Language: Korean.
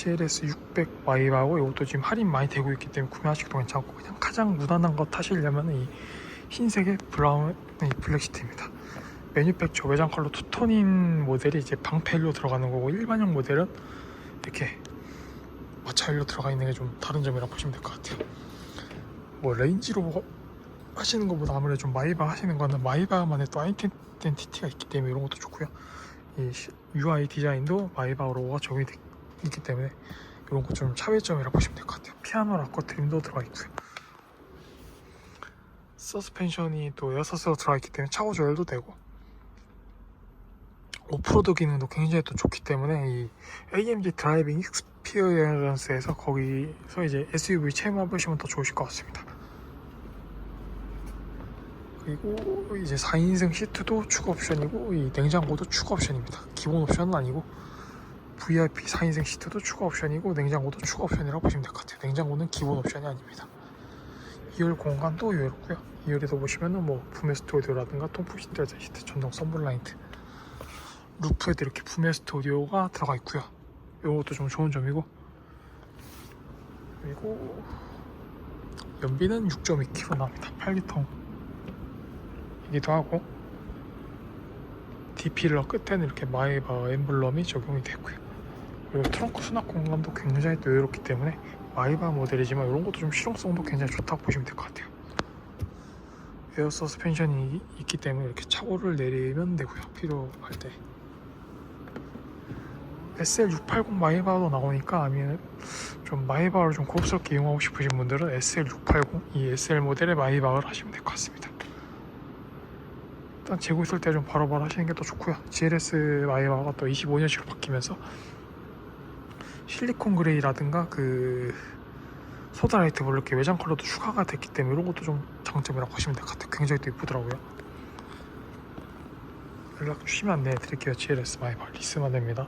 GLS 600 마이바하고 이것도 지금 할인 많이 되고 있기 때문에 구매하시기도 괜찮고 그냥 가장 무난한 거 타시려면 이 흰색의 브라운 이 블랙 시트입니다. 매뉴팩처 외장 컬러 투톤인 모델이 이제 방패일로 들어가는 거고 일반형 모델은 이렇게 마차일로 들어가 있는 게 좀 다른 점이라 보시면 될 것 같아요. 뭐 레인지로 하시는 것보다 아무래도 좀 마이바 하시는 거는 마이바만의 또 아이덴티티가 있기 때문에 이런 것도 좋고요. 이 시- UI 디자인도 마이바로가 적용이 돼 있기 때문에 이런 거 좀 차별점이라 보시면 될 것 같아요. 피아노 락커 드림도 들어가 있고요. 서스펜션이 또 여섯으로 들어가 있기 때문에 차고 조절도 되고 오프로드 기능도 굉장히 또 좋기 때문에 이 AMG 드라이빙 익스피리언스에서 거기서 이제 SUV 체험해 보시면 더 좋으실 것 같습니다. 그리고 이제 4인승 시트도 추가 옵션이고 이 냉장고도 추가 옵션입니다. 기본 옵션은 아니고 VIP 4인승 시트도 추가 옵션이고 냉장고도 추가 옵션이라고 보시면 될 것 같아요. 냉장고는 기본 옵션이 아닙니다. 2열 공간도 여유롭고요. 2열에도 보시면은 뭐 부메 스튜디오라든가 통풍 시트, 시트, 전동 썬블라인트 루프에도 이렇게 부메 스튜디오가 들어가 있고요. 이것도 좀 좋은 점이고 그리고 연비는 6.2km 나옵니다. 8기통 이기도 하고 D필러 끝에는 이렇게 마이바 엠블럼이 적용이 되고요. 그리고 트렁크 수납 공간도 굉장히 또 여유롭기 때문에 마이바 모델이지만 이런 것도 좀 실용성도 굉장히 좋다고 보시면 될 것 같아요. 에어 서스펜션이 있기 때문에 이렇게 차고를 내리면 되고요. 필요할 때. SL680 마이바도 나오니까 아니면 좀 마이바를 좀 고급스럽게 이용하고 싶으신 분들은 SL680 이 SL 모델의 마이바를 하시면 될 것 같습니다. 일단 재고 있을 때 좀 바로바로 하시는 게 더 좋고요. GLS 마이바가 또 25년식으로 바뀌면서 실리콘 그레이라든가 그 소다 라이트 블루 이렇게 외장 컬러도 추가가 됐기 때문에 이런 것도 좀 장점이라고 보시면 될 것 같아요. 굉장히 또 이쁘더라고요. 연락 주시면 안내 드릴게요. GLS 마이바 리스만 됩니다.